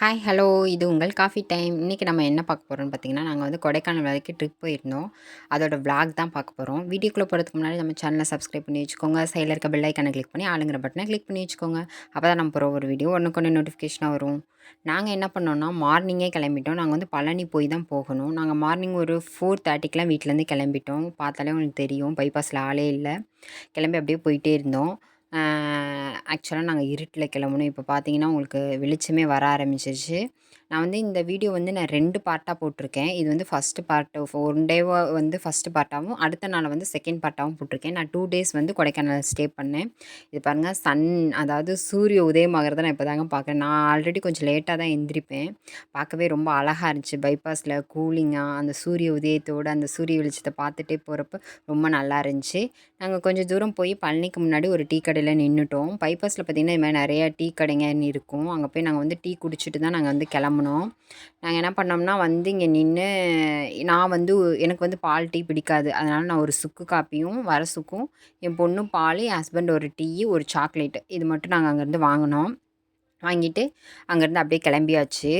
Hi hello இது உங்கள் coffee time இன்றைக்கி நம்ம என்ன பார்க்க போகிறோம்னு பார்த்தீங்கன்னா நாங்கள் வந்து கொடைக்கானல் வரைக்கும் ட்ரிப் போயிருந்தோம். அதோட விளாக் தான் பார்க்க போகிறோம் வீடியோக்குள்ளே போகிறதுக்கு முன்னாடி நம்ம சேனலை சப்ஸ்கிரைப் பண்ணி வச்சுக்கோங்க. சைடில் இருக்க பெல் ஐக்கனை கிளிக் பண்ணி ஆளுங்கிற பட்டனை கிளிக் பண்ணி வச்சுக்கோங்க. அப்போ தான் நம்ம போகிற ஒரு வீடியோ ஒன்று ஒன்று நோட்டிஃபிகேஷனாக வரும். நாங்கள் என்ன பண்ணோம்னா மார்னிங்கே கிளம்பிட்டோம். நாங்கள் வந்து பழனி போய் தான் போகணும். நாங்கள் மார்னிங் ஒரு ஃபோர் தேர்ட்டிக்கெலாம் வீட்டிலேருந்து கிளம்பிட்டோம். பார்த்தாலே உங்களுக்கு தெரியும். பைபாஸில் ஆளே இல்லை. கிளம்பி அப்படியே போயிட்டே இருந்தோம். ஆக்சுவலாக நாங்கள் இருட்டில் கிளம்புனோம். இப்போ பார்த்தீங்கன்னா உங்களுக்கு வெளிச்சமே வர ஆரம்பிச்சிருச்சு. நான் வந்து இந்த வீடியோ வந்து நான் ரெண்டு பார்ட்டாக போட்டிருக்கேன். இது வந்து ஃபஸ்ட்டு பார்ட் ஒன் டேவாக வந்து ஃபஸ்ட்டு பார்ட்டாகவும் அடுத்த நாள் வந்து செகண்ட் பார்ட்டாகவும் போட்டிருக்கேன். நான் டூ டேஸ் வந்து கொடைக்கானல் ஸ்டே பண்ணேன். இது பாருங்கள் சன் அதாவது சூரிய உதயமாகிறத நான் இப்போ தாங்க பார்க்குறேன் நான் ஆல்ரெடி கொஞ்சம் லேட்டாக தான் எந்திரிப்பேன். பார்க்கவே ரொம்ப அழகாக இருந்துச்சு. பைபாஸில் கூலிங்காக அந்த சூரிய உதயத்தோடு அந்த சூரிய வெளிச்சத்தை பார்த்துட்டே போகிறப்ப ரொம்ப நல்லா இருந்துச்சு. நாங்கள் கொஞ்சம் தூரம் போய் பழனிக்கு முன்னாடி ஒரு டீ கடையில் நின்றுட்டோம் பைபாஸில் பார்த்திங்கன்னா இது மாதிரி நிறையா டீ கடைங்க இருக்கும். அங்கே போய் நாங்கள் வந்து டீ குடிச்சிட்டு தான் நாங்கள் வந்து கிளம்புனோம் நாங்கள் என்ன பண்ணோம்னா வந்து இங்கே நின்று நான் வந்து எனக்கு வந்து பால் டீ பிடிக்காது. அதனால் நான் ஒரு சுக்கு காப்பியும் வர சுக்கும் என் பொண்ணு பால் என் ஹஸ்பண்ட் ஒரு டீ ஒரு சாக்லேட்டு. இது மட்டும் நாங்கள் அங்கேருந்து வாங்கினோம். வாங்கிட்டு அங்கேருந்து அப்படியே கிளம்பியாச்சு.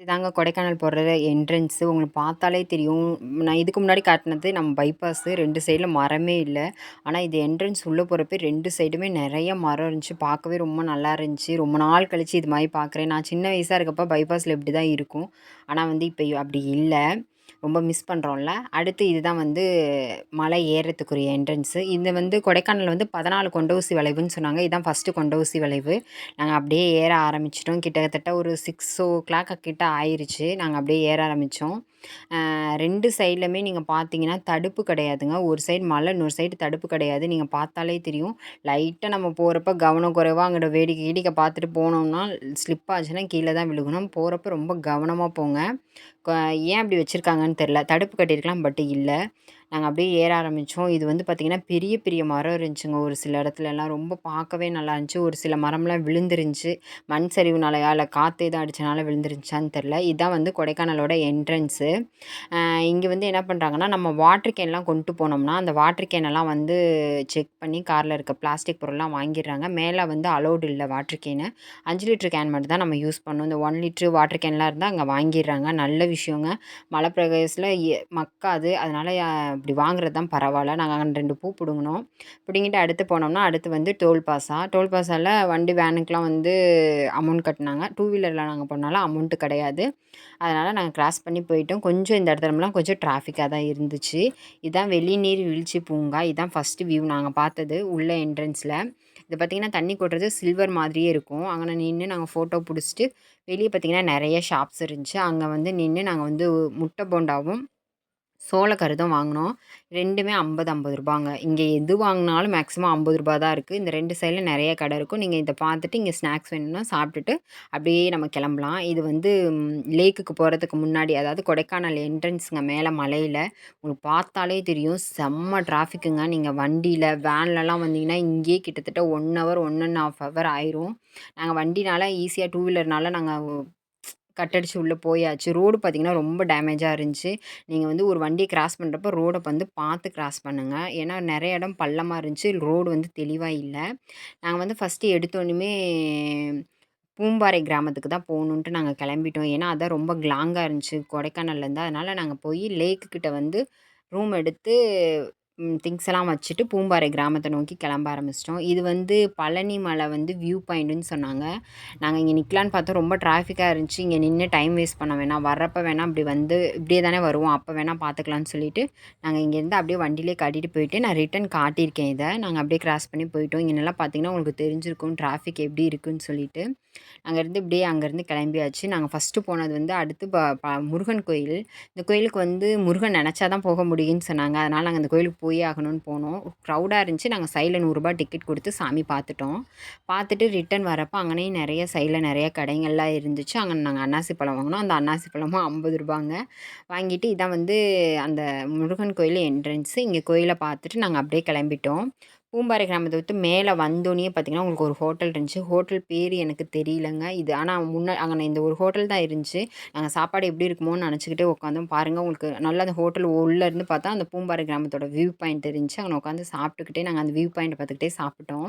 இதுதாங்க கொடைக்கானல் போகிற என்ட்ரன்ஸு உங்களுக்கு பார்த்தாலே தெரியும். நான் இதுக்கு முன்னாடி காட்டினது நம்ம பைபாஸு ரெண்டு சைடில் மரமே இல்லை. ஆனால் இது என்ட்ரன்ஸ் உள்ளே போகிறப்ப ரெண்டு சைடுமே நிறைய மரம் இருந்துச்சு. பார்க்கவே ரொம்ப நல்லா இருந்துச்சு. ரொம்ப நாள் கழித்து இது மாதிரி பார்க்குறேன். நான் சின்ன வயசாக இருக்கப்போ பைபாஸில் இப்படி தான் இருக்கும். ஆனால் வந்து இப்போ அப்படி இல்லை. ரொம்ப மிஸ் பண்ணுறோம்ல அடுத்து இதுதான் வந்து மலை ஏறுறதுக்குரிய என்ட்ரன்ஸு இது வந்து கொடைக்கானல் வந்து பதினாலு கொண்டவுசி ஊசி வளைவுன்னு சொன்னாங்க. இதுதான் ஃபஸ்ட்டு கொண்டவுசி ஊசி வளைவு. நாங்கள் அப்படியே ஏற ஆரம்பிச்சிட்டோம். கிட்டத்தட்ட ஒரு சிக்ஸ் ஓ கிளாக் கிட்ட ஆயிடுச்சு நாங்கள் அப்படியே ஏற ஆரம்பித்தோம் ரெண்டு சைட்லையுமே நீங்கள் பார்த்தீங்கன்னா தடுப்பு கிடையாதுங்க. ஒரு சைடு மலை இன்னொரு சைடு தடுப்பு கிடையாது. நீங்கள் பார்த்தாலே தெரியும். லைட்டாக நம்ம போகிறப்ப கவனம் குறைவாக அங்கிட்ட வேடிக்கை வேடிக்கை பார்த்துட்டு போனோம்னா ஸ்லிப் ஆச்சுன்னா கீழே தான் விழுகணும். போகிறப்ப ரொம்ப கவனமாக போங்க. ஏன் அப்படி வச்சுருக்காங்கன்னு தெரில தடுப்பு கட்டியிருக்கலாம் பட் இல்லை. நாங்கள் அப்படியே ஏற ஆரம்பித்தோம் இது வந்து பார்த்திங்கன்னா பெரிய பெரிய மரம் இருந்துச்சுங்க. ஒரு சில இடத்துல எல்லாம் ரொம்ப பார்க்கவே நல்லா இருந்துச்சு. ஒரு சில மரம்லாம் விழுந்துருந்துச்சு. மண் சரிவுனாலையா இல்லை காற்று எதுவும் அடித்தனால விழுந்துருந்துச்சான்னு தெரில இதுதான் வந்து கொடைக்கானலோட என்ட்ரன்ஸு இங்கே வந்து என்ன பண்ணுறாங்கன்னா நம்ம வாட்டர் கேன்லாம் கொண்டு போனோம்னா அந்த வாட்டர் கேனெல்லாம் வந்து செக் பண்ணி காரில் இருக்க பிளாஸ்டிக் பொருள்லாம் வாங்கிடுறாங்க. மேலே வந்து அலோடு இல்லை வாட்டர் கேனு அஞ்சு லிட்டர் கேன் மட்டும் தான் நம்ம யூஸ் பண்ணணும் இந்த ஒன் லிட்ரு வாட்டர் கேன்லாம் இருந்தால் அங்கே வாங்கிடுறாங்க. நல்ல விஷயங்க. மலை பிரதேசத்தில் மக்காது. அதனால் இப்படி வாங்குறது தான் பரவாயில்ல. நாங்கள் அங்கே ரெண்டு பூ பிடுங்கினோம். பிடுங்கிட்டு அடுத்து போனோம்னா அடுத்து வந்து டோல் பாஸா டோல் பாஸால் வண்டி வேனுக்கெலாம் வந்து அமௌண்ட் கட்டினாங்க. டூ வீலரில் நாங்கள் போனாலும் அமௌண்ட்டு கிடையாது. அதனால் நாங்கள் கிராஸ் பண்ணி போயிட்டோம். கொஞ்சம் இந்த இடத்துலலாம் கொஞ்சம் டிராஃபிக்காக தான் இருந்துச்சு. இதுதான் வெளிநீர் வீழ்ச்சி பூங்கா. இதுதான் ஃபஸ்ட்டு வியூ நாங்கள் பார்த்தது உள்ள என்ட்ரன்ஸில் இது பார்த்திங்கன்னா தண்ணி கொட்டுறது சில்வர் மாதிரியே இருக்கும். அங்கே நின்று நாங்கள் ஃபோட்டோ பிடிச்சிட்டு வெளியே பார்த்திங்கன்னா நிறைய ஷாப்ஸ் இருந்துச்சு. அங்கே வந்து நின்று நாங்கள் வந்து முட்டை போண்டாவும் சோளக்கருதும் வாங்கினோம். ரெண்டுமே ஐம்பது ஐம்பது ரூபாங்க. இங்கே எது வாங்கினாலும் மேக்ஸிமம் ஐம்பது ரூபா தான் இருக்குது இந்த ரெண்டு சைடில் நிறைய கடை இருக்கும். நீங்கள் இதை பார்த்துட்டு இங்கே ஸ்நாக்ஸ் வேணும்னா சாப்பிட்டுட்டு அப்படியே நம்ம கிளம்பலாம். இது வந்து லேக்குக்கு போகிறதுக்கு முன்னாடி அதாவது கொடைக்கானல் என்ட்ரன்ஸுங்க மேலே மலையில் உங்களுக்கு பார்த்தாலே தெரியும். செம்ம டிராஃபிக்குங்க நீங்கள் வண்டியில் வேன்லலாம் வந்தீங்கன்னா இங்கேயே கிட்டத்தட்ட one hour one and half hour ஆயிரும். நாங்கள் வண்டினால் ஈஸியாக டூ வீலர்னால நாங்கள் கட்டடிச்சு உள்ளே போயாச்சு. ரோடு பார்த்திங்கன்னா ரொம்ப டேமேஜாக இருந்துச்சு. நீங்கள் வந்து ஒரு வண்டியை கிராஸ் பண்ணுறப்ப ரோடை வந்து பார்த்து கிராஸ் பண்ணுங்கள் ஏன்னா நிறைய இடம் பள்ளமாக இருந்துச்சு. ரோடு வந்து தெளிவாக இல்லை. நாங்கள் வந்து ஃபஸ்ட்டு எடுத்தோன்னுமே பூம்பாறை கிராமத்துக்கு தான் போகணுன்ட்டு நாங்கள் கிளம்பிட்டோம். ஏன்னா அதான் ரொம்ப லாங்காக இருந்துச்சு. கொடைக்கானல்லேருந்து அதனால் நாங்கள் போய் லேக்கு கிட்ட வந்து ரூம் எடுத்து திங்ஸ் எல்லாம் வச்சுட்டு பூம்பாறை கிராமத்தை நோக்கி கிளம்ப ஆரம்பிச்சிட்டோம். இது வந்து பழனி மலை வந்து வியூ பாயிண்ட்டுன்னு சொன்னாங்க. நாங்கள் இங்கே நிற்கலான்னு பார்த்தோம். ரொம்ப டிராஃபிக்காக இருந்துச்சு. இங்கே நின்று டைம் வேஸ்ட் பண்ண வேணாம். வர்றப்போ வேணால் அப்படி வந்து இப்படியே தானே வருவோம். அப்போ வேணால் பார்த்துக்கலான்னு சொல்லிட்டு நாங்கள் இங்கேருந்து அப்படியே வண்டியிலே காட்டிட்டு போயிட்டு நான் ரிட்டன் காட்டியிருக்கேன் இதை. நாங்கள் அப்படியே கிராஸ் பண்ணி போயிட்டோம். இங்கே நல்லா பார்த்தீங்கன்னா உங்களுக்கு தெரிஞ்சிருக்கும் டிராஃபிக் எப்படி இருக்குன்னு சொல்லிட்டு. அங்கேருந்து இப்படியே அங்கேருந்து கிளம்பியாச்சு. நாங்கள் ஃபஸ்ட்டு போனது வந்து அடுத்து ப ப முருகன் கோயில். இந்த கோயிலுக்கு வந்து முருகன் நினச்சா தான் போக முடியும்னு சொன்னாங்க. அதனால் நாங்கள் அந்த கோயிலுக்கு போய் ஆகணும்னு போனோம். க்ரௌடாக இருந்துச்சு. நாங்கள் சைடில் நூறுரூபா டிக்கெட் கொடுத்து சாமி பார்த்துட்டோம். பார்த்துட்டு ரிட்டன் வரப்போ அங்கேயும் நிறைய சைடில் நிறைய கடைங்கள்லாம் இருந்துச்சு. அங்கே நாங்கள் அன்னாசி பழம் வாங்கினோம். அந்த அன்னாசி பழமும் ஐம்பது ரூபாங்க வாங்கிட்டு இதான் வந்து அந்த முருகன் கோயில் என்ட்ரன்ஸு இங்கே கோயிலை பார்த்துட்டு நாங்கள் அப்படியே கிளம்பிட்டோம். பூம்பாறை கிராமத்தை விட்டு மேலே வந்தோடனே பார்த்தீங்கன்னா உங்களுக்கு ஒரு ஹோட்டல் இருந்துச்சு. ஹோட்டல் பேர் எனக்கு தெரியலங்க. இது ஆனால் முன்னே அங்கே இந்த ஒரு ஹோட்டல் தான் இருந்துச்சு. நாங்கள் சாப்பாடு எப்படி இருக்குமோன்னு நினச்சிக்கிட்டே உட்காந்தோம். பாருங்கள் உங்களுக்கு நல்லா அந்த ஹோட்டல் உள்ளேருந்து பார்த்தா அந்த பூம்பாறை கிராமத்தோட வியூ பாயிண்ட் இருந்துச்சு அங்கே உட்காந்து சாப்பிட்டுக்கிட்டே நாங்கள் அந்த வியூ பாயிண்ட் பார்த்துக்கிட்டே சாப்பிட்டோம்.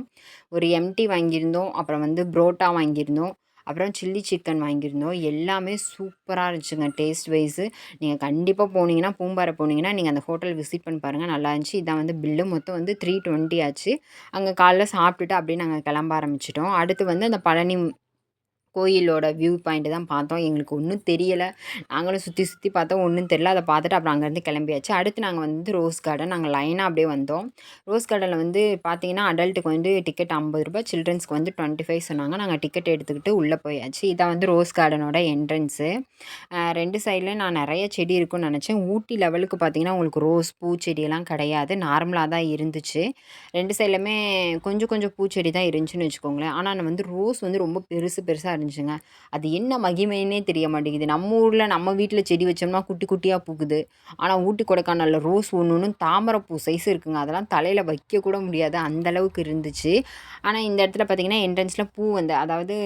ஒரு எம்டி வாங்கியிருந்தோம். அப்புறம் வந்து புரோட்டா வாங்கியிருந்தோம். அப்புறம் சில்லி சிக்கன் வாங்கியிருந்தோம். எல்லாமே சூப்பராக இருந்துச்சுங்க டேஸ்ட் வைஸு நீங்கள் கண்டிப்பாக போனீங்கன்னா பூம்பாறை போனீங்கன்னா நீங்கள் அந்த ஹோட்டல் விசிட் பண்ணி பாருங்கள் நல்லா இருந்துச்சு. இதான் வந்து பில்லு மொத்தம் வந்து த்ரீ டுவெண்ட்டி ஆச்சு. அங்கே காலைல சாப்பிட்டுட்டு அப்படியே நாங்கள் கிளம்ப ஆரம்பிச்சிட்டோம். அடுத்து வந்து அந்த பழனி கோயிலோட வியூ பாயிண்ட்டு தான் பார்த்தோம். எங்களுக்கு ஒன்றும் தெரியலை. நாங்களும் சுற்றி சுற்றி பார்த்தோம். ஒன்றும் தெரியல. அதை பார்த்துட்டு அப்புறம் அங்கேருந்து கிளம்பியாச்சு. அடுத்து நாங்கள் வந்து ரோஸ் கார்டன் நாங்கள் லைனாக அப்படியே வந்தோம். ரோஸ் கார்டனில் வந்து பார்த்தீங்கன்னா அடல்ட்டுக்கு வந்து டிக்கெட் ஐம்பது ரூபாய் சில்ட்ரன்ஸ்க்கு வந்து டுவெண்ட்டி ஃபைவ் சொன்னாங்க. நாங்கள் டிக்கெட் எடுத்துக்கிட்டு உள்ளே போயாச்சு. இதான் வந்து ரோஸ் கார்டனோட என்ட்ரன்ஸு ரெண்டு சைட்லேயும் நான் நிறைய செடி இருக்குன்னு நினச்சேன். ஊட்டி லெவலுக்கு பார்த்தீங்கன்னா உங்களுக்கு ரோஸ் பூச்செடியெல்லாம் கிடையாது. நார்மலாக தான் இருந்துச்சு. ரெண்டு சைட்லையுமே கொஞ்சம் கொஞ்சம் பூச்செடி தான் இருந்துச்சுன்னு வச்சுக்கோங்களேன். ஆனால் வந்து ரோஸ் வந்து ரொம்ப பெருசு பெருசாக இருந்துச்சு. இருந்துச்சுங்க அது என்ன மகிமைன்னே தெரிய மாட்டேங்குது. நம்ம ஊரில் நம்ம வீட்டில் செடி வச்சோம்னா குட்டி குட்டியாக பூக்குது. ஆனால் ஊட்டி கொடைக்கானலில் ரோஸ் ஒன்று ஒன்று தாமரைப்பூ சைஸ் இருக்குங்க. அதெல்லாம் தலையில் வைக்கக்கூட முடியாது. அந்தளவுக்கு இருந்துச்சு. ஆனால் இந்த இடத்துல பார்த்திங்கன்னா என்ட்ரன்ஸில் பூ வந்து அதாவது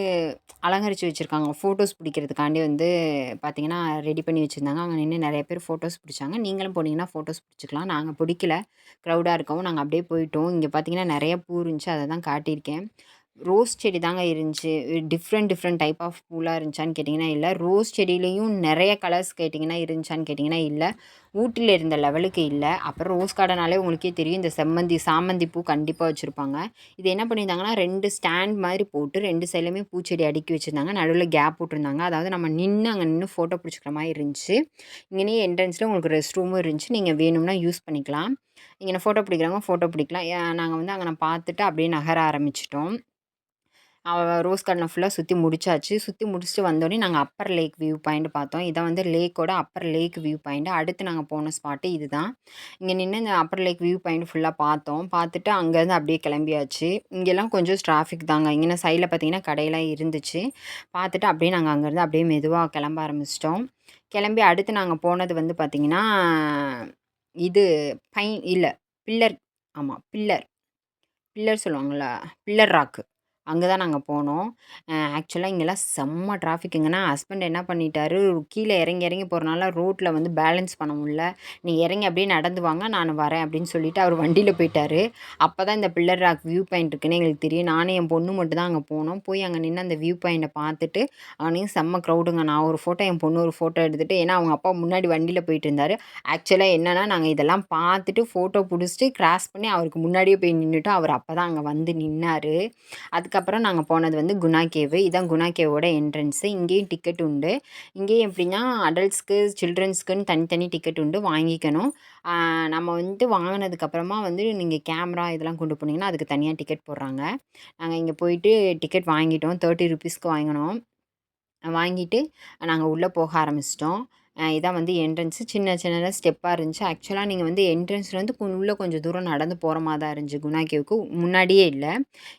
அலங்கரித்து வச்சுருக்காங்க. ஃபோட்டோஸ் பிடிக்கிறதுக்காண்டி வந்து பார்த்திங்கன்னா ரெடி பண்ணி வச்சுருந்தாங்க. அங்கே நின்று நிறைய பேர் ஃபோட்டோஸ் பிடிச்சாங்க. நீங்களும் போனீங்கன்னா ஃபோட்டோஸ் பிடிச்சிக்கலாம். நாங்கள் பிடிக்கல. க்ரௌடாக இருக்கவும் நாங்கள் அப்படியே போயிட்டோம். இங்கே பார்த்திங்கன்னா நிறைய பூ இருந்துச்சு. அதை தான் காட்டியிருக்கேன். ரோஸ் செடி தாங்க இருந்துச்சு. டிஃப்ரெண்ட் டிஃப்ரெண்ட் டைப் ஆஃப் பூலாக இருந்துச்சான்னு கேட்டிங்கன்னா இல்லை. ரோஸ் செடியிலையும் நிறைய கலர்ஸ் கேட்டிங்கன்னா இருந்துச்சான்னு கேட்டிங்கன்னா இல்லை. ஊட்டியில் இருந்த லெவலுக்கு இல்லை. அப்புறம் ரோஸ் கார்டனாலே உங்களுக்கே தெரியும். இந்த செம்மந்தி சாமந்தி பூ கண்டிப்பாக வச்சுருப்பாங்க. இது என்ன பண்ணியிருந்தாங்கன்னா ரெண்டு ஸ்டாண்ட் மாதிரி போட்டு ரெண்டு சைட்லையுமே பூச்செடி அடுக்கி வச்சுருந்தாங்க. நடுவில் கேப் போட்டிருந்தாங்க. அதாவது நம்ம நின்று அங்கே நின்று ஃபோட்டோ பிடிச்சிக்கிற மாதிரி இருந்துச்சு. இங்கேயே என்ட்ரன்ஸில் உங்களுக்கு ரெஸ்ட் ரூமும் இருந்துச்சு. நீங்கள் வேணும்னா யூஸ் பண்ணிக்கலாம். இங்கே ஃபோட்டோ பிடிக்கிறவங்க ஃபோட்டோ பிடிக்கலாம். நாங்கள் வந்து அங்கே நான் பார்த்துட்டு அப்படியே நகர ஆரம்பிச்சிட்டோம். ரோஸ் கார்டனை ஃபுல்லாக சுற்றி முடிச்சாச்சு. சுற்றி முடிச்சுட்டு வந்தோடனே நாங்கள் அப்பர் லேக் வியூ பாயிண்ட் பார்த்தோம். இதை வந்து லேக்கோட அப்பர் லேக் வியூ பாயிண்ட் அடுத்து நாங்கள் போன ஸ்பாட்டு இதுதான். இங்கே நின்று இந்த அப்பர் லேக் வியூ பாயிண்ட் ஃபுல்லாக பார்த்தோம். பார்த்துட்டு அங்கேருந்து அப்படியே கிளம்பியாச்சு. இங்கெல்லாம் கொஞ்சம் டிராஃபிக் தாங்க. இங்கே சைடில் பார்த்தீங்கன்னா கடையெல்லாம் இருந்துச்சு. பார்த்துட்டு அப்படியே நாங்கள் அங்கேருந்து அப்படியே மெதுவாக கிளம்ப ஆரம்பிச்சிட்டோம். கிளம்பி அடுத்து நாங்கள் போனது வந்து பார்த்திங்கன்னா இது பைன் இல்லை பில்லர் ஆமாம் பில்லர் பில்லர் சொல்லுவாங்களா பில்லர் ராக்கு அங்கே தான் நாங்கள் போனோம். ஆக்சுவலாக இங்கெல்லாம் செம்ம டிராஃபிக்குங்கன்னா ஹஸ்பண்ட் என்ன பண்ணிட்டாரு? கீழே இறங்கி இறங்கி போகிறனால ரோட்டில் வந்து பேலன்ஸ் பண்ண முடில நீ இறங்கி அப்படியே நடந்து வாங்க. நான் வரேன் அப்படின்னு சொல்லிட்டு அவர் வண்டியில் போயிட்டார். அப்போ தான் இந்த பில்லர் ராக் வியூ பாயிண்ட் இருக்குன்னு எங்களுக்கு தெரியும். நானும் என் பொண்ணு மட்டும் தான் அங்கே போனோம். போய் அங்கே நின்று அந்த வியூ பாயிண்ட்டை பார்த்துட்டு அவனையும் செம்ம க்ரௌடுங்க நான் ஒரு ஃபோட்டோ என் பொண்ணு ஒரு ஃபோட்டோ எடுத்துகிட்டு ஏன்னா அவங்க அப்பா முன்னாடி வண்டியில் போயிட்டு இருந்தார். ஆக்சுவலாக என்னென்னா நாங்கள் இதெல்லாம் பார்த்துட்டு ஃபோட்டோ பிடிச்சிட்டு கிராஸ் பண்ணி அவருக்கு முன்னாடியே போய் நின்றுட்டு அவர் அப்போ தான் அங்கே வந்து நின்னார். அதுக்கு அதுக்கப்புறம் நாங்கள் போனது வந்து குணா கேவு. இதான் குணா கேவோட என்ட்ரன்ஸு இங்கேயும் டிக்கெட் உண்டு. இங்கேயும் எப்படின்னா அடல்ட்ஸ்க்கு சில்ட்ரன்ஸ்க்குன்னு தனித்தனி டிக்கெட் உண்டு. வாங்கிக்கணும். நம்ம வந்து வாங்கினதுக்கப்புறமா வந்து நீங்கள் கேமரா இதெல்லாம் கொண்டு போனீங்கன்னா அதுக்கு தனியாக டிக்கெட் போடுறாங்க. நாங்கள் இங்கே போயிட்டு டிக்கெட் வாங்கிட்டோம். தேர்ட்டி ருபீஸ்க்கு வாங்கினோம். வாங்கிட்டு நாங்கள் உள்ளே போக ஆரம்பிச்சிட்டோம். இதான் வந்து என்ட்ரன்ஸு சின்ன சின்னதாக ஸ்டெப்பாக இருந்துச்சு. ஆக்சுவலாக நீங்கள் வந்து என்ட்ரன்ஸ்லேருந்து உள்ளே கொஞ்சம் தூரம் நடந்து போகிற மாதிரி தான் இருந்துச்சு குணா கேவுக்கு முன்னாடியே இல்லை.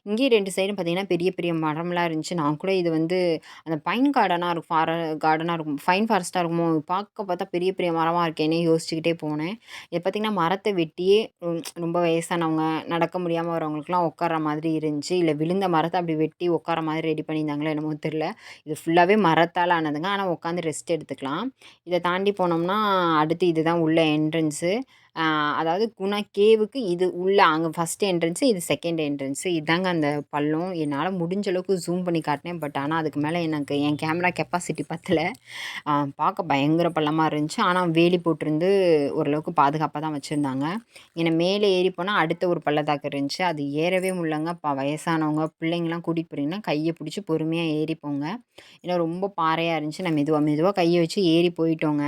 இங்கேயும் ரெண்டு சைடும் பார்த்திங்கன்னா பெரிய பெரிய மரம்லாம் இருந்துச்சு. நான் கூட இது வந்து அந்த பைன் கார்டனாக இருக்கும் ஃபார கார்டனாக இருக்கும் ஃபைன் ஃபாரஸ்ட்டாக இருக்குமோ பார்க்க பார்த்தா பெரிய பெரிய மரமாக இருக்கேனே யோசிச்சுக்கிட்டே போனேன். இது பார்த்திங்கன்னா மரத்தை வெட்டியே ரொம்ப வயசானவங்க நடக்க முடியாமல் வரவங்களுக்குலாம் உட்கார மாதிரி இருந்துச்சு. இல்லை விழுந்த மரத்தை அப்படி வெட்டி உட்கார மாதிரி ரெடி பண்ணியிருந்தாங்களோ என்னமோ தெரில இது ஃபுல்லாகவே மரத்தால் ஆனதுங்க. ஆனால் உட்காந்து ரெஸ்ட் எடுத்துக்கலாம். இதை தாண்டி போனோம்னா அடுத்து இதுதான் உள்ள என்ட்ரன்ஸு அதாவது குணா கேவுக்கு இது உள்ள அங்கே ஃபஸ்ட் என்ட்ரன்ஸு இது செகண்ட் என்ட்ரன்ஸு இதாங்க அந்த பள்ளம். என்னால் முடிஞ்ச அளவுக்கு ஜூம் பண்ணி காட்டினேன். பட் ஆனால் அதுக்கு மேலே எனக்கு என் கேமரா கெப்பாசிட்டி பத்தலை. பார்க்க பயங்கர பள்ளமாக இருந்துச்சு. ஆனால் வேலி போட்டிருந்து ஓரளவுக்கு பாதுகாப்பாக தான் வச்சுருந்தாங்க. என்னை மேலே ஏறி போனால் அடுத்த ஒரு பள்ளத்தாக்கு இருந்துச்சு. அது ஏறவே முடியலங்க. இப்போ வயசானவங்க பிள்ளைங்களாம் கூட்டிகிட்டு போகிறீங்கன்னா கையை பிடிச்சி பொறுமையாக ஏறி போங்க. ஏன்னா ரொம்ப பாறையாக இருந்துச்சு. நான் மெதுவாக மெதுவாக கையை வச்சு ஏறி போயிட்டோங்க.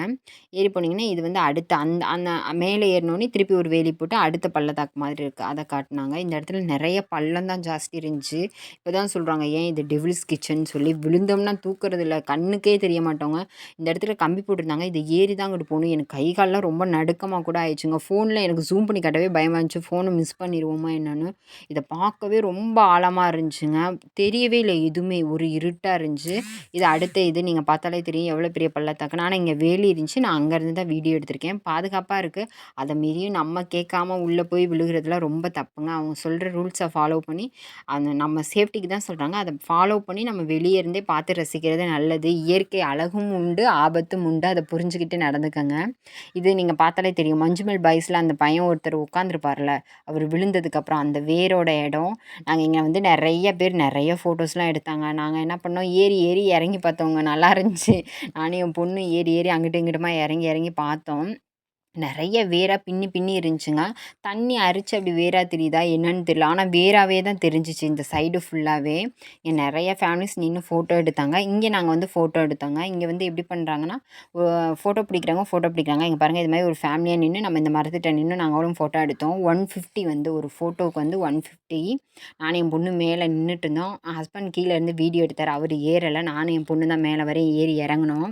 ஏறி போனீங்கன்னா இது வந்து அடுத்த அந்த அந்த மேலே ஏறினோடனே திருப்பி ஒரு வேலி போட்டு அடுத்த பள்ளத்தாக்கு மாதிரி இருக்குது அதை காட்டினாங்க. இந்த இடத்துல நிறைய பள்ளம் தான் ஜாஸ்தி இருந்துச்சு. இப்போ தான் சொல்கிறாங்க ஏன் இது டெவில்ஸ் கிச்சன் சொல்லி விழுந்தோம்னா தூக்குறது இல்லை. கண்ணுக்கே தெரிய மாட்டோங்க. இந்த இடத்துல கம்பி போட்டிருந்தாங்க. இது ஏறி தான் அங்கிட்டு போகணும். எனக்கு கை காலெலாம் ரொம்ப நடுக்கமாக கூட ஆயிடுச்சுங்க. ஃபோனில் எனக்கு ஜூம் பண்ணி கட்டவே பயமாக இருந்துச்சு. ஃபோனை மிஸ் பண்ணிடுவோமா என்னென்னு. இதை பார்க்கவே ரொம்ப ஆழமாக இருந்துச்சுங்க. தெரியவே இல்லை எதுவுமே. ஒரு இருட்டாக இருந்துச்சு. இது அடுத்த இது. நீங்கள் பார்த்தாலே தெரியும். எவ்வளோ பெரிய பள்ளத்தாக்குன்னு. ஆனால் இங்கே வேலி இருந்துச்சு. நான் அங்கேருந்து தான் வீடியோ எடுத்திருக்கேன். பாதுகாப்பாக இருக்குது அதை மீறியும் நம்ம கேட்காம உள்ளே போய் விழுகிறதுலாம் ரொம்ப தப்புங்க. அவங்க சொல்கிற ரூல்ஸை ஃபாலோ பண்ணி அந்த நம்ம சேஃப்டிக்கு தான் சொல்கிறாங்க அதை ஃபாலோ பண்ணி நம்ம வெளியே இருந்தே பார்த்து ரசிக்கிறது நல்லது. இயற்கை அழகும் உண்டு ஆபத்தும் உண்டு. அதை புரிஞ்சுக்கிட்டு நடந்துக்கங்க. இது நீங்கள் பார்த்தாலே தெரியும். மஞ்சுமல் பாய்ஸில் அந்த பையன் ஒருத்தர் உட்காந்துருப்பார்ல அவர் விழுந்ததுக்கப்புறம் அந்த வேரோட இடம். நாங்கள் இங்கே வந்து நிறைய பேர் நிறைய ஃபோட்டோஸ்லாம் எடுத்தாங்க. நாங்கள் என்ன பண்ணோம்? ஏறி ஏறி இறங்கி பார்த்தோங்க நல்லா இருந்துச்சு. நானும் என் பொண்ணு ஏறி ஏறி அங்கிட்டு இங்கிட்டுமா இறங்கி இறங்கி பார்த்தோம். நிறைய வேராக பின்னி பின்னி இருந்துச்சுங்க. தண்ணி அரிச்சு அப்படி வேராக தெரியுதா என்னன்னு தெரியல. ஆனால் வேராகவே தான் தெரிஞ்சிச்சு இந்த சைடு ஃபுல்லாகவே என் நிறைய ஃபேமிலிஸ் நின்று ஃபோட்டோ எடுத்தாங்க. இங்கே நாங்கள் வந்து ஃபோட்டோ எடுத்தோங்க. இங்கே வந்து எப்படி பண்ணுறாங்கன்னா ஃபோட்டோ பிடிக்கிறவங்க ஃபோட்டோ பிடிக்கிறாங்க. இங்கே பாருங்கள் இது மாதிரி ஒரு ஃபேமிலியாக நின்று நம்ம இந்த மரத்திட்ட நின்று நாங்களும் ஃபோட்டோ எடுத்தோம். ஒன் ஃபிஃப்டி வந்து ஒரு ஃபோட்டோவுக்கு வந்து ஒன் ஃபிஃப்டி நானும் என் பொண்ணு மேலே நின்றுட்டு இருந்தோம். ஹஸ்பண்ட் கீழே இருந்து வீடியோ எடுத்தார். அவர் ஏறலை. நானும் என் பொண்ணு தான் மேலே வரையும் ஏறி இறங்கினோம்.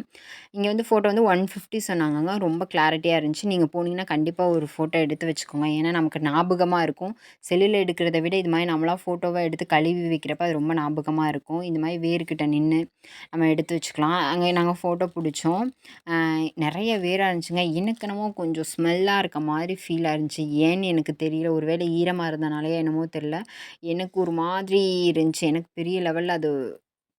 இங்கே வந்து ஃபோட்டோ வந்து ஒன் ஃபிஃப்டி சொன்னாங்கங்க. ரொம்ப கிளாரிட்டியாக இருந்துச்சு. நீங்கள் போனீங்கன்னா கண்டிப்பாக ஒரு ஃபோட்டோ எடுத்து வச்சுக்கோங்க. ஏன்னா நமக்கு ஞாபகமாக இருக்கும். செல்லில் எடுக்கிறத விட இது மாதிரி நம்மளாம் ஃபோட்டோவாக எடுத்து கழுவி வைக்கிறப்ப அது ரொம்ப ஞாபகமாக இருக்கும். இந்த மாதிரி வேர்கிட்ட நின்று நம்ம எடுத்து வச்சுக்கலாம். அங்கே நாங்கள் ஃபோட்டோ பிடிச்சோம். நிறைய வேராக இருந்துச்சுங்க. எனக்கு கொஞ்சம் ஸ்மெல்லாக இருக்க மாதிரி ஃபீலாக இருந்துச்சு. ஏன்னு எனக்கு தெரியல. ஒரு வேளை ஈரமாக இருந்தனாலே என்னமோ தெரில எனக்கு ஒரு மாதிரி இருந்துச்சு. எனக்கு பெரிய லெவலில் அது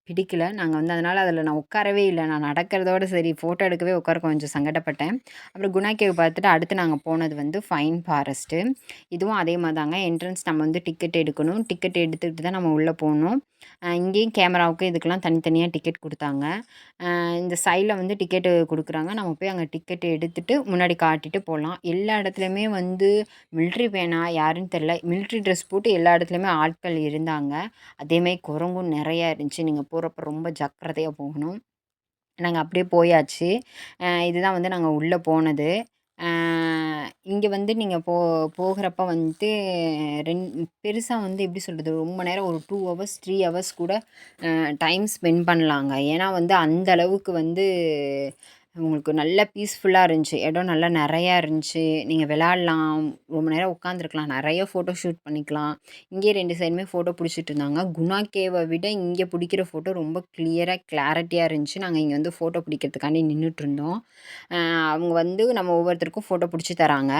பிடிக்கல. நாங்கள் வந்து அதனால் அதில் நான் உட்காரவே இல்லை. நான் நடக்கிறதோட சரி ஃபோட்டோ எடுக்கவே உட்கார கொஞ்சம் சங்கடப்பட்டேன். அப்புறம் குணா கேவ் பார்த்துட்டு அடுத்து நாங்கள் போனது வந்து ஃபைன் ஃபாரஸ்ட்டு இதுவும் அதே மாதிரி தாங்க. என்ட்ரன்ஸ் நம்ம வந்து டிக்கெட் எடுக்கணும். டிக்கெட் எடுத்துக்கிட்டு தான் நம்ம உள்ளே போகணும். இங்கேயும் கேமராவுக்கு இதுக்கெல்லாம் தனித்தனியாக டிக்கெட் கொடுத்தாங்க. இந்த சைடில் வந்து டிக்கெட்டு கொடுக்குறாங்க. நம்ம போய் அங்கே டிக்கெட் எடுத்துகிட்டு முன்னாடி காட்டிட்டு போகலாம். எல்லா இடத்துலையுமே வந்து மில்ட்ரி பேனா யாருன்னு தெரில மில்ட்ரி ட்ரெஸ் போட்டு எல்லா இடத்துலையுமே ஆட்கள் இருந்தாங்க. அதேமாதிரி குரங்கும் நிறையா இருந்துச்சு. நீங்கள் போகிறப்ப ரொம்ப ஜாக்கிரதையாக போகணும். நாங்கள் அப்படியே போயாச்சு. இதுதான் வந்து நாங்கள் உள்ளே போனது. இங்கே வந்து நீங்கள் போ போகிறப்ப வந்து ரெண் பெருசாக வந்து எப்படி சொல்கிறது ரொம்ப நேரம் ஒரு டூ ஹவர்ஸ் த்ரீ ஹவர்ஸ் கூட டைம் ஸ்பெண்ட் பண்ணலாங்க. ஏன்னா வந்து அந்த அளவுக்கு வந்து உங்களுக்கு நல்ல பீஸ்ஃபுல்லாக இருந்துச்சு. இடம் நல்லா நிறையா இருந்துச்சு. நீங்கள் விளாட்லாம் ரொம்ப நேரம் உட்காந்துருக்கலாம் நிறைய ஃபோட்டோ ஷூட் பண்ணிக்கலாம். இங்கேயே ரெண்டு சைடுமே ஃபோட்டோ பிடிச்சிட்டு இருந்தாங்க. குணா கேவை விட இங்கே பிடிக்கிற ஃபோட்டோ ரொம்ப கிளியராக கிளாரிட்டியாக இருந்துச்சு. நாங்கள் இங்கே வந்து ஃபோட்டோ பிடிக்கிறதுக்காண்டி நின்றுட்டு இருந்தோம். அவங்க வந்து நம்ம ஒவ்வொருத்தருக்கும் ஃபோட்டோ பிடிச்சி தராங்க.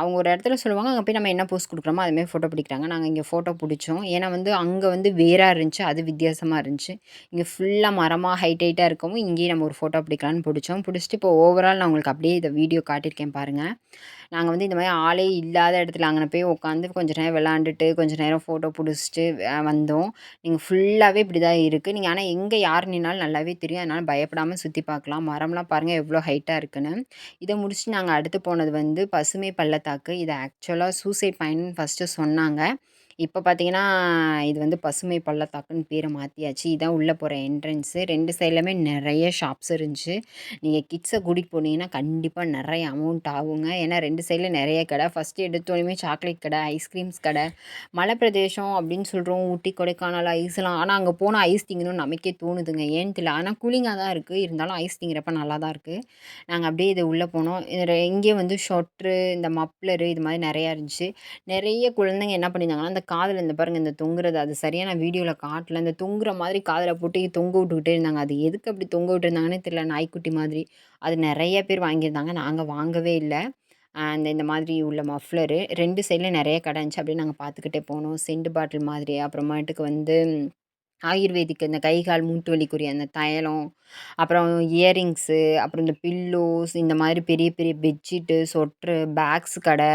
அவங்க ஒரு இடத்துல சொல்லுவாங்க அங்கே போய் நம்ம என்ன போஸ் கொடுக்குறோமோ அதுமாரி ஃபோட்டோ பிடிக்கிறாங்க. நாங்கள் இங்கே ஃபோட்டோ பிடிச்சோம். ஏன்னா வந்து அங்கே வந்து வேறாக இருந்துச்சு அது வித்தியாசமாக இருந்துச்சு. இங்கே ஃபுல்லாக மரமாக ஹைட் ஹைட்டாக இருக்கவும் இங்கேயே நம்ம ஒரு ஃபோட்டோ பிடிக்கலான்னு பிடிச்சோம். பிடிச்சிட்டு இப்போ ஓவரால் நான் உங்களுக்கு அப்படியே இதை வீடியோ காட்டியிருக்கேன் பாருங்கள் நாங்கள் வந்து இந்த மாதிரி ஆளே இல்லாத இடத்துல அங்கே போய் உட்காந்து கொஞ்சம் நேரம் விளாண்டுட்டு கொஞ்சம் நேரம் ஃபோட்டோ பிடிச்சிட்டு வந்தோம். நீங்கள் ஃபுல்லாகவே இப்படி தான் இருக்குது நீங்கள் ஆனால் எங்கே யார் நின்னாலும் நல்லாவே தெரியும். அதனால் பயப்படாமல் சுற்றி பார்க்கலாம். மரம்லாம் பாருங்கள் எவ்வளோ ஹைட்டாக இருக்குன்னு. இதை முடிச்சுட்டு நாங்கள் அடுத்து போனது வந்து பசுமை பள்ளத்தாக்கு. இதை ஆக்சுவலாக சூசைட் பாயிண்ட்னு ஃபஸ்ட்டு சொன்னாங்க. இப்போ பார்த்தீங்கன்னா இது வந்து பசுமை பள்ளத்தாக்குன்னு பேரை மாற்றியாச்சு இதான் உள்ளே போகிற என்ட்ரன்ஸு ரெண்டு சைட்லையுமே நிறைய ஷாப்ஸ் இருந்துச்சு. நீங்கள் கிட்ஸை கூட்டிகிட்டு போனீங்கன்னா கண்டிப்பாக நிறைய அமௌண்ட் ஆகுங்க. ஏன்னா ரெண்டு சைடில் நிறைய கடை. ஃபஸ்ட்டு எடுத்தோடனே சாக்லேட் கடை ஐஸ்கிரீம்ஸ் கடை மலை பிரதேசம் அப்படின்னு சொல்கிறோம் ஊட்டி கொடைக்கானல் ஐஸ்லாம் ஆனால் அங்கே போனால் ஐஸ் திங்கணும்னு நமக்கே தோணுதுங்க. ஏன்னு தெரியல. ஆனால் கூலிங்காக தான் இருக்குது இருந்தாலும் ஐஸ் திங்கிறப்ப நல்லா தான் இருக்குது நாங்கள் அப்படியே இது உள்ளே போனோம். இங்கே வந்து ஷொட்ரு இந்த மப்ளரு இது மாதிரி நிறையா இருந்துச்சு. நிறைய குழந்தைங்க என்ன பண்ணியிருந்தாங்கன்னா அந்த காதில் இந்த பாருங்கள் இந்த தொங்குறது அது சரியாக நான் வீடியோவில் காட்டல. இந்த தொங்குற மாதிரி காதில் போட்டு தொங்க விட்டுக்கிட்டே இருந்தாங்க. அது எதுக்கு அப்படி தொங்க விட்டுருந்தாங்கன்னே தெரியல நாய்க்குட்டி மாதிரி. அது நிறைய பேர் வாங்கியிருந்தாங்க. நாங்கள் வாங்கவே இல்லை. அந்த இந்த மாதிரி உள்ள மஃப்ளரு. ரெண்டு சைடில் நிறைய கடை இருந்துச்சு. அப்படியே நாங்கள் பார்த்துக்கிட்டே போனோம். செண்டு பாட்டில் மாதிரி அப்புறமேட்டுக்கு வந்து ஆயுர்வேதிக் இந்த கை கால் மூட்டு வலிக்குரிய அந்த தைலம் அப்புறம் இயரிங்ஸு அப்புறம் இந்த பில்லோஸ் இந்த மாதிரி பெரிய பெரிய பெட்ஷீட்டு சொட்ரு பேக்ஸ் கடை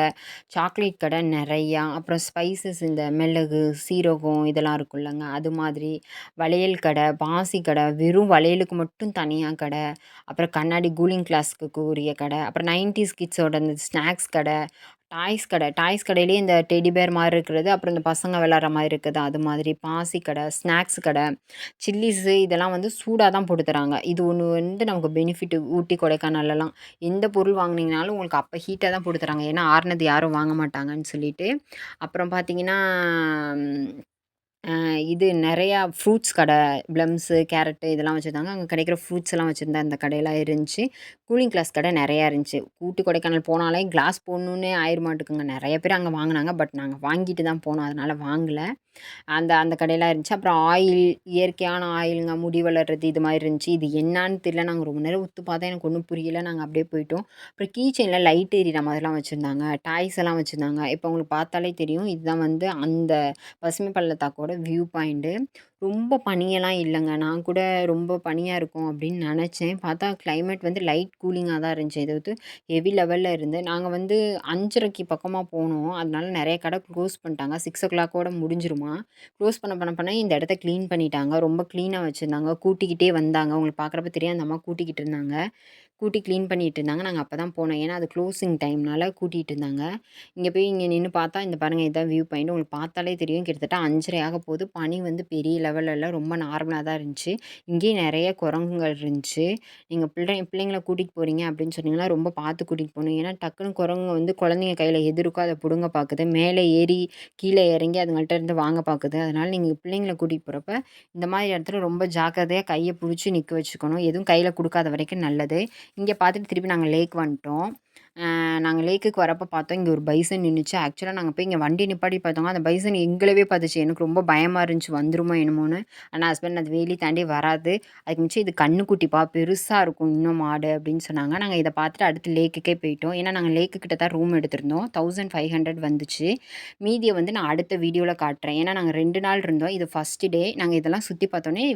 சாக்லேட் கடை நிறையா. அப்புறம் ஸ்பைசஸ் இந்த மிளகு சீரகம் இதெல்லாம் இருக்குல்லங்க அது மாதிரி வளையல் கடை பாசி கடை வெறும் வளையலுக்கு மட்டும் தனியாக கடை. அப்புறம் கண்ணாடி கூலிங் கிளாஸ்க்கு உரிய கடை. அப்புறம் நைன்டிஸ் கிட்ஸோட இந்த ஸ்நாக்ஸ் கடை. டாய்ஸ் கடை டாய்ஸ் கடையிலேயே இந்த டெடி பேர் மாதிரி இருக்கிறது அப்புறம் இந்த பசங்க விளாட்ற மாதிரி இருக்குது. அது மாதிரி பாசி கடை ஸ்நாக்ஸ் கடை சில்லிஸு இதெல்லாம் வந்து சூடாக தான் போட்டு தராங்க. இது ஒன்று வந்து நமக்கு பெனிஃபிட்டு ஊட்டி கொடைக்கானல்லாம் எந்த பொருள் வாங்கினீங்கனாலும் உங்களுக்கு அப்போ ஹீட்டாக தான் போட்டு தராங்க. ஏன்னா ஆறுனது யாரும் வாங்க மாட்டாங்கன்னு சொல்லிட்டு. அப்புறம் பார்த்தீங்கன்னா இது நிறையா ஃப்ரூட்ஸ் கடை ப்ளம்ஸு கேரட்டு இதெல்லாம் வச்சுருந்தாங்க. அங்கே கிடைக்கிற ஃப்ரூட்ஸ் எல்லாம் வச்சுருந்த அந்த கடையெல்லாம் இருந்துச்சு. கூலிங் கிளாஸ் கடை நிறையா இருந்துச்சு. ஊட்டி கொடைக்கானல் போனாலே கிளாஸ் போடணுன்னே ஆயிர மாட்டுக்குங்க நிறைய பேர் அங்கே வாங்கினாங்க. பட் நாங்கள் வாங்கிட்டு தான் போனோம். அதனால் வாங்கலை. அந்த அந்த கடையெல்லாம் இருந்துச்சு. அப்புறம் ஆயில் இயற்கையான ஆயிலுங்க முடி வளர்றது இது மாதிரி இருந்துச்சு. இது என்னான்னு தெரியல. நாங்கள் ரொம்ப நேரம் உத்து பார்த்தா எனக்கு ஒன்றும் புரியல. நாங்கள் அப்படியே போயிட்டோம். அப்புறம் கீ செயினில் லைட் எரியிற மாதிரிலாம் வச்சுருந்தாங்க. டாய்ஸ் எல்லாம் வச்சுருந்தாங்க. இப்போ உங்களுக்கு பார்த்தாலே தெரியும். இதுதான் வந்து அந்த பசுமை பள்ளத்தாக்கோட வியூ பாயிண்ட்டு ரொம்ப பனியெல்லாம் இல்லைங்க. நான் கூட ரொம்ப பனியாக இருக்கும் அப்படின்னு நினச்சேன். பார்த்தா கிளைமேட் வந்து லைட் கூலிங்காக தான் இருந்துச்சு. இதை வந்து ஹெவி லெவலில் இருந்து நாங்கள் வந்து அஞ்சரைக்கு பக்கமாக போனோம். அதனால நிறைய கடை க்ளோஸ் பண்ணிட்டாங்க. சிக்ஸ் ஓ கிளாக்கோட முடிஞ்சிருமா? க்ளோஸ் பண்ண பண்ண பண்ண இந்த இடத்த க்ளீன் பண்ணிட்டாங்க. ரொம்ப க்ளீனாக வச்சுருந்தாங்க. கூட்டிக்கிட்டே வந்தாங்க. உங்களுக்கு பார்க்குறப்ப தெரியும் அந்த அம்மா கூட்டிக்கிட்டு இருந்தாங்க. கூட்டி க்ளீன் பண்ணிகிட்டு இருந்தாங்க. நாங்கள் அப்போ தான் போனோம். ஏன்னா அது க்ளோசிங் டைம்னால கூட்டிகிட்டு இருந்தாங்க. இங்கே போய் இங்கே நின்று பார்த்தா இந்த பாருங்கள் இதான் வியூ பாயிண்ட் உங்களுக்கு பார்த்தாலே தெரியும். கிட்டத்தட்ட அஞ்சரை ஆக போது பனி வந்து பெரிய லெவலில் ரொம்ப நார்மலாக தான் இருந்துச்சு. இங்கேயும் நிறைய குரங்குகள் இருந்துச்சு. நீங்கள் பிள்ளை பிள்ளைங்கள கூட்டிகிட்டு போகிறீங்க அப்படின்னு சொன்னீங்கன்னா ரொம்ப பார்த்து கூட்டிகிட்டு போகணும். ஏன்னா டக்குன்னு குரங்கு வந்து குழந்தைங்க கையில் எது இருக்கோ அதை பிடுங்க பார்க்குது. மேலே ஏறி கீழே இறங்கி அதுங்கள்ட்ட இருந்து வாங்க பார்க்குது. அதனால் நீங்கள் பிள்ளைங்கள கூட்டிகிட்டு போகிறப்ப இந்த மாதிரி இடத்துல ரொம்ப ஜாக்கிரதையாக கையை பிடிச்சி நிற்க வச்சுக்கணும். எதுவும் கையில் கொடுக்காத வரைக்கும் நல்லது. இங்கே பார்த்துட்டு திருப்பி நாங்கள் லேக் வந்துட்டோம். நாங்கள் லேக்குக்கு வரப்போ பார்த்தோம் இங்கே ஒரு பைசன் நின்றுச்சு ஆக்சுவலாக நாங்கள் போய் இங்கே வண்டி நிப்பாட்டி பார்த்தோங்க அந்த பைசன் எங்களவே பார்த்துச்சு எனக்கு ரொம்ப பயமாக இருந்துச்சு வந்துருமோ என்னமோன்னு. ஆனால் ஹஸ்பண்ட் அது வேலி தாண்டி வராது. அதுக்கு மிச்சம் இது கண்ணுக்குட்டிப்பா பெருசாக இருக்கும் இன்னும் மாடு அப்படின்னு சொன்னாங்க. நாங்கள் இதை பார்த்துட்டு அடுத்து லேக்குக்கே போயிட்டோம். ஏன்னா நாங்கள் லேக்கு கிட்ட தான் ரூம் எடுத்திருந்தோம். தௌசண்ட் ஃபைவ் ஹண்ட்ரட் வந்துச்சு. மீதியை வந்து நான் அடுத்த வீடியோவில் காட்டுறேன். ஏன்னா நாங்கள் ரெண்டு நாள் இருந்தோம். இது ஃபஸ்ட்டு டே நாங்கள் இதெல்லாம் சுற்றி பார்த்தோன்னே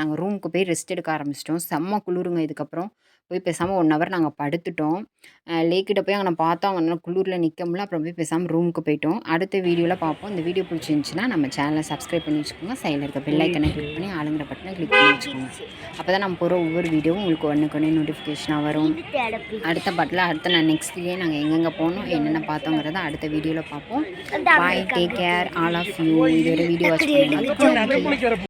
நாங்கள் ரூமுக்கு போய் ரெஸ்ட் எடுக்க ஆரம்பிச்சிட்டோம். செம்ம குளிருங்க இதுக்கப்புறம். போய் பேசாமல் ஒன் ஹவர் நாங்கள் படுத்துட்டோம். லேக்கிட்ட போய் அங்கே பார்த்தோம். அங்கே நல்லா குளிரில் நிற்க முடியல அப்புறம் போய் பேசாமல் ரூமுக்கு போயிட்டோம். அடுத்த வீடியோவில் பார்ப்போம். இந்த வீடியோ பிடிச்சிருந்துச்சின்னா நம்ம சேனலை சப்ஸ்கிரைப் பண்ணி வச்சுக்கோங்க. சைடில் இருக்க பெல் ஐக்கனை கிளிக் பண்ணி ஆளுங்கிற பட்டனை கிளிக் பண்ணி வச்சுக்கோங்க. அப்போ தான் நம்ம போகிற ஒவ்வொரு வீடியோவும் உங்களுக்கு ஒன்றுக்கு ஒன்று நோட்டிஃபிகேஷனாக வரும். அடுத்த பாட்டில் அடுத்த நான் நெக்ஸ்ட் டே நாங்கள் எங்கெங்கே போகணும் என்னென்ன பார்த்தோங்கிறத அடுத்த வீடியோவில் பார்ப்போம். Bye take care all of you இதோட வீடியோ வாட்ச்